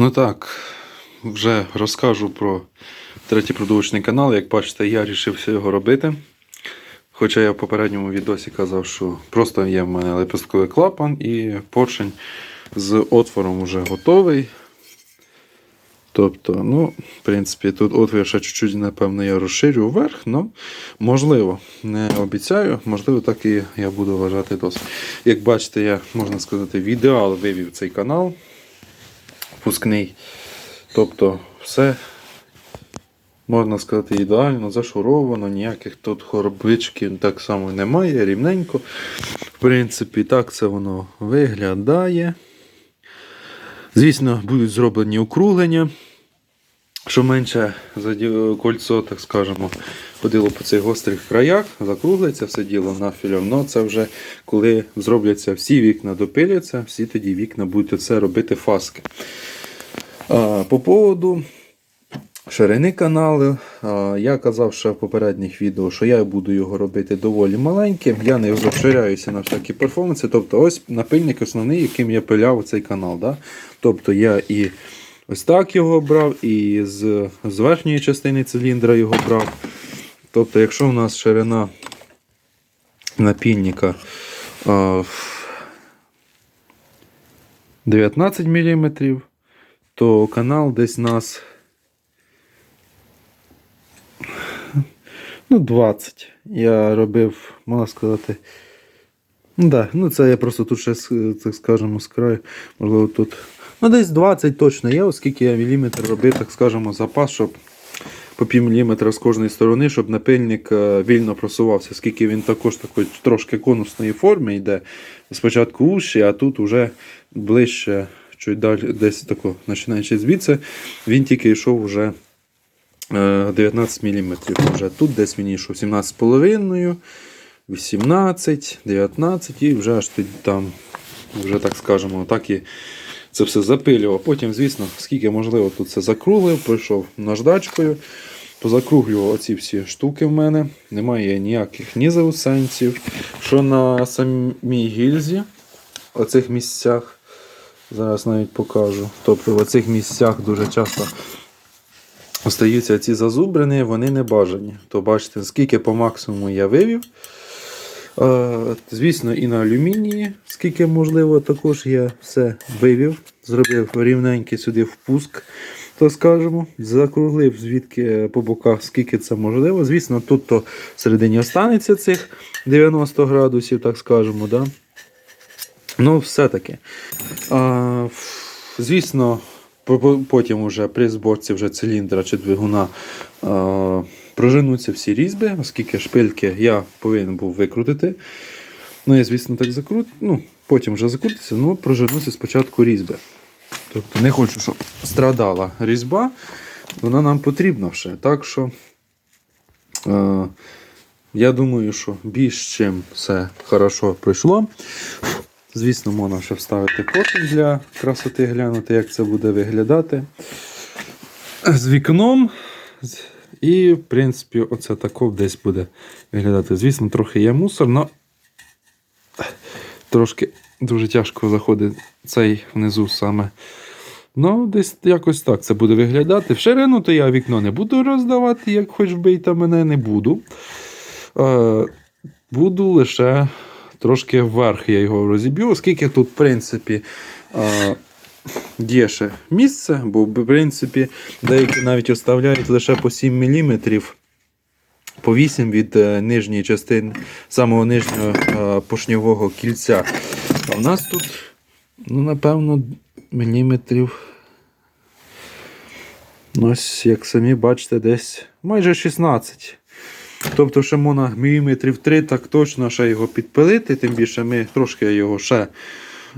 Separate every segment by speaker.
Speaker 1: Ну так, вже розкажу про третій продовжний канал. Як бачите, я вирішився його робити. Хоча я в попередньому відосі казав, що просто є в мене лепестковий клапан і поршень з отвором вже готовий. Тобто, ну, в принципі, тут отвір ще чуть-чуть, напевно, я розширю вверх, але можливо, не обіцяю, можливо, так і я буду вважати досить. Як бачите, я, можна сказати, в ідеал вивів цей канал впускний. Тобто, все, можна сказати, ідеально, зашуровано, ніяких тут хоробичків так само немає, рівненько. В принципі, так це воно виглядає. Звісно, будуть зроблені округлення, що менше кольцо, так скажемо, ходило по цих гострих краях, закруглиться все діло нафілем. Ну, це вже коли зробляться всі вікна допиляться, всі тоді вікна будуть це робити фаски. А, по поводу ширини каналу, а, я казав ще в попередніх відео, що я буду його робити доволі маленьким. Я не розширяюся на всякі перформанси. Тобто, ось напильник основний, яким я пиляв цей канал. Да? Тобто я і ось так його брав, і з, з верхньої частини циліндра його брав. Тобто, якщо у нас ширина напільника 19 мм, то канал десь нас ну, 20. Я робив, можна сказати. Ну, да, ну це я просто тут ще, так скажемо, з краю. Можливо, тут. Ну, десь 20 точно є, оскільки я міліметр робив, так скажемо, запас, щоб по пів міліметра з кожної сторони, щоб напильник е, вільно просувався, оскільки він також такої трошки конусної форми йде. Спочатку уші, а тут вже ближче, чуть далі, десь тако, починаючи звідси, він тільки йшов вже е, 19 мм. Вже тут десь він йшов 17,5, 18, 19 і вже аж там, вже так скажемо, так і це все запилював. Потім, звісно, скільки можливо, тут це закруглив, пройшов наждачкою, позакруглював оці всі штуки в мене. Немає ніяких ні заусенців. Що на самій гільзі, оцих місцях, зараз навіть покажу. Тобто в оцих місцях дуже часто остаються ці зазубрини, вони не бажані. То бачите, скільки по максимуму я вивів. Е, Звісно, і на алюмінії, скільки можливо, також я все вивів, зробив рівненький сюди впуск, то скажемо, закруглив звідки е, по боках, скільки це можливо. Звісно, тут то всередині останеться цих 90 градусів, так скажемо. Да? Ну, все-таки. Звісно, по- по- потім уже при зборці вже циліндра чи двигуна а, проженуться всі різьби, оскільки шпильки я повинен був викрутити. Ну, я, звісно, так закрут... ну, потім вже закрутиться, ну, проженуться спочатку різьби. Тобто не хочу, щоб страдала різьба, вона нам потрібна ще. Так що е, я думаю, що більш чим все хорошо пройшло. Звісно, можна ще вставити потім для красоти глянути, як це буде виглядати. З вікном. І, в принципі, оце тако десь буде виглядати. Звісно, трохи є мусор, але трошки дуже тяжко заходить цей внизу саме. Ну, десь якось так це буде виглядати. В ширину то я вікно не буду роздавати, як хоч бийте мене, не буду. Е, буду лише трошки вверх я його розіб'ю, оскільки тут, в принципі, е, є ще місце, бо, в принципі, деякі навіть оставляють лише по 7 мм. По 8 від е, нижньої частини, самого нижнього е, поршньового кільця. А в нас тут, ну, напевно, міліметрів. ну, Ось, як самі бачите, десь майже 16. Тобто, ще можна міліметрів 3 так точно ще його підпилити, тим більше ми трошки його ще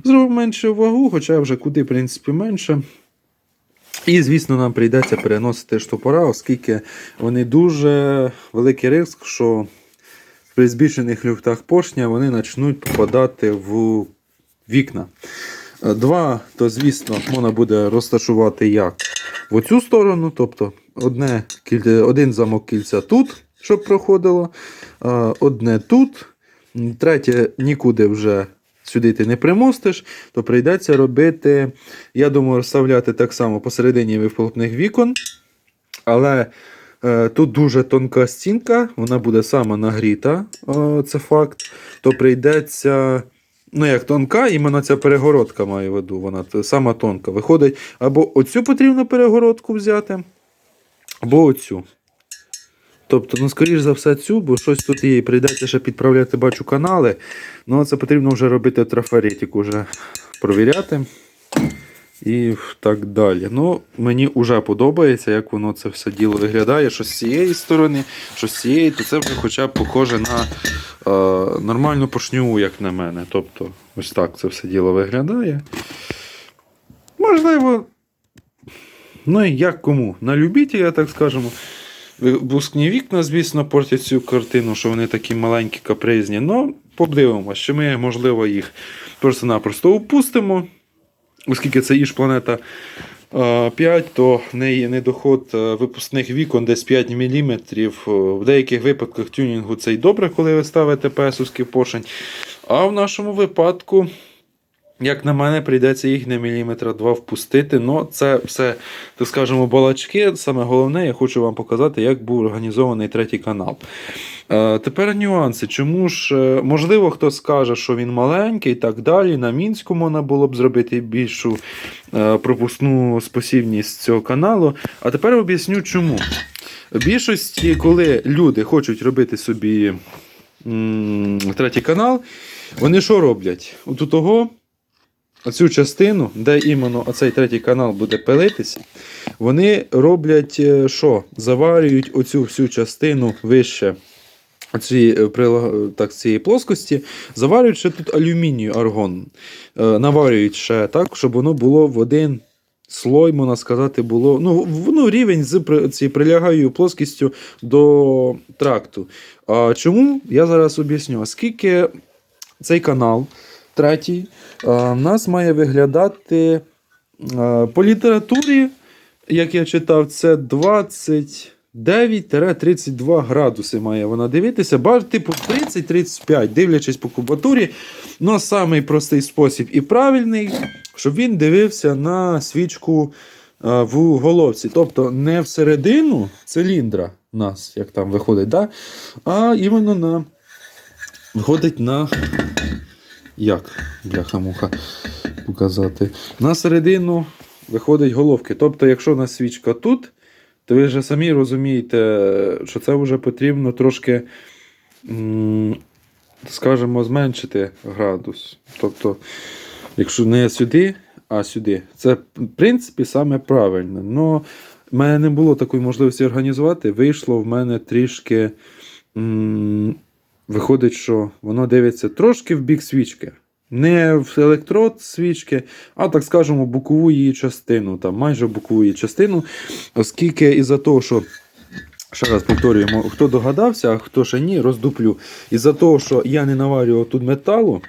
Speaker 1: зробимо менше вагу, хоча вже куди, в принципі, менше. І, звісно, нам прийдеться переносити штопора, оскільки вони дуже великий риск, що при збільшених люфтах поршня вони почнуть попадати в вікна. Два, то, звісно, можна буде розташувати як в оцю сторону, тобто одне, один замок кільця тут, щоб проходило, одне тут, третє нікуди вже сюди ти не примостиш, то прийдеться робити, я думаю, розставляти так само посередині вихлопних вікон. Але е, тут дуже тонка стінка, вона буде сама нагріта, е, це факт. То прийдеться. Ну, як тонка, іменно ця перегородка має в виду, вона сама тонка. Виходить, або оцю потрібно перегородку взяти, або оцю. Тобто, ну, скоріш за все, цю, бо щось тут їй прийдеться ще підправляти, бачу канали. Ну, це потрібно вже робити трафаретик, уже провіряти. І так далі. Ну, мені вже подобається, як воно це все діло виглядає. Що з цієї сторони, що з цієї, то це вже хоча б похоже на е, нормальну поршню, як на мене. Тобто, ось так це все діло виглядає. Можливо, ну і як кому? На любителя, так скажемо. Випускні вікна, звісно, портять цю картину, що вони такі маленькі, капризні. Ну, подивимося, що ми, можливо, їх просто-напросто упустимо. Оскільки це іж планета е, 5, то в неї недоход е, випускних вікон десь 5 мм. В деяких випадках тюнінгу це й добре, коли ви ставите песовський поршень. А в нашому випадку, як на мене, прийдеться їх на міліметра 2 впустити. Ну, це все, так скажемо, балачки. Саме головне, я хочу вам показати, як був організований третій канал. Е, Тепер нюанси. Чому ж, е, можливо, хтось скаже, що він маленький і так далі. На мінську можна було б зробити більшу е, пропускну спосібність цього каналу. А тепер об'ясню чому. В більшості, коли люди хочуть робити собі м, третій канал, вони що роблять? От у того. Оцю частину, де іменно оцей третій канал буде пилитися, вони роблять е, що? Заварюють оцю всю частину вище цієї, е, так, цієї плоскості, заварюють ще тут алюмінію аргон. Е, Наварюють ще так, щоб воно було в один слой, можна сказати, було. Ну, воно рівень з цією прилягаю плоскістю до тракту. А чому? Я зараз об'ясню. Оскільки цей канал третій е, в нас має виглядати е, по літературі, як я читав, це 29-32 градуси має вона дивитися, баж типу 30-35, дивлячись по кубатурі. Ну, самий простий спосіб і правильний, щоб він дивився на свічку е, в головці. Тобто не всередину циліндра у нас, як там виходить, да? а іменно на виходить на. Як, бляха-муха, показати. На середину виходить головки. Тобто, якщо у нас свічка тут, то ви вже самі розумієте, що це вже потрібно трошки, скажімо, зменшити градус. Тобто, якщо не сюди, а сюди. Це, в принципі, саме правильно. Но в мене не було такої можливості організувати. Вийшло в мене трішки. Виходить, що воно дивиться трошки в бік свічки. Не в електрод свічки, а так скажемо, бокову її частину, там майже бокову її частину. Оскільки із-за того, що, ще раз повторюємо, хто догадався, а хто ще ні, роздуплю. Із-за того, що я не наварював тут металу,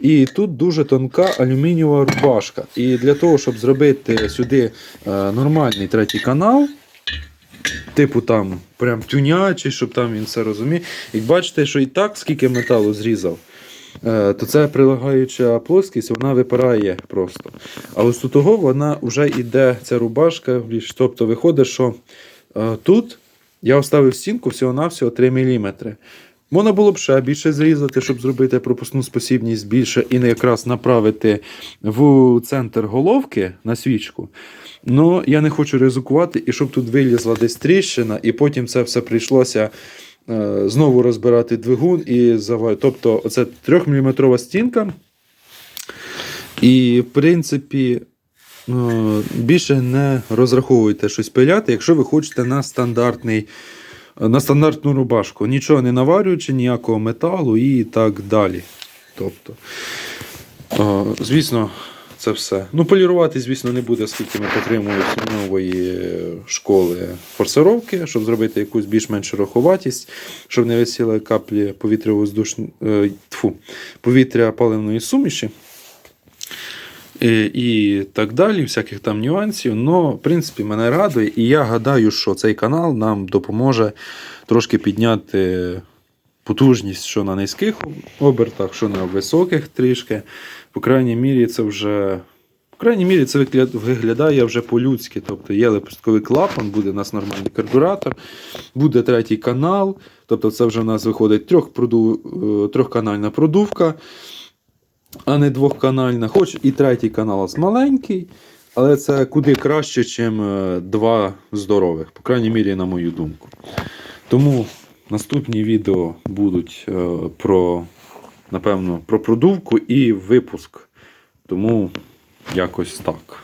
Speaker 1: і тут дуже тонка алюмінієва рубашка. І для того, щоб зробити сюди е, нормальний третій канал, типу там прям тюнячий, щоб там він все розумів. Як бачите, що і так, скільки металу зрізав, е, то ця прилагаюча плоскість вона випирає просто. А ось у того вона вже йде, ця рубашка, тобто виходить, що е, тут я оставив стінку всього-навсього 3 мм. Можна було б ще більше зрізати, щоб зробити пропускну спосібність більше і не якраз направити в центр головки на свічку. Ну, я не хочу ризикувати, і щоб тут вилізла десь тріщина, і потім це все прийшлося е, знову розбирати двигун і завай. Тобто, це 3-мм стінка. І, в принципі, е, більше не розраховуйте щось пиляти, якщо ви хочете на стандартний. На стандартну рубашку, нічого не наварюючи, ніякого металу і так далі. Тобто, звісно, це все. Ну, полірувати, звісно, не буде, оскільки ми підтримуємо нової школи форсировки, щоб зробити якусь більш-менш шероховатість, щоб не висіли каплі повітря воздуш... е, тьфу, повітря паливної суміші. І, так далі, всяких там нюансів. Ну, в принципі, мене радує. І я гадаю, що цей канал нам допоможе трошки підняти потужність, що на низьких обертах, що на високих трішки. По крайній мірі, це вже. По крайній мірі, це виглядає вже по-людськи. Тобто є лепестковий клапан, буде у нас нормальний карбюратор, буде третій канал. Тобто, це вже в нас виходить трьохпроду... е, трьохканальна продувка, а не двохканальна. Хоч і третій канал маленький, але це куди краще, ніж два здорових, по крайній мірі, на мою думку. Тому наступні відео будуть е, про, напевно, про продувку і випуск. Тому якось так.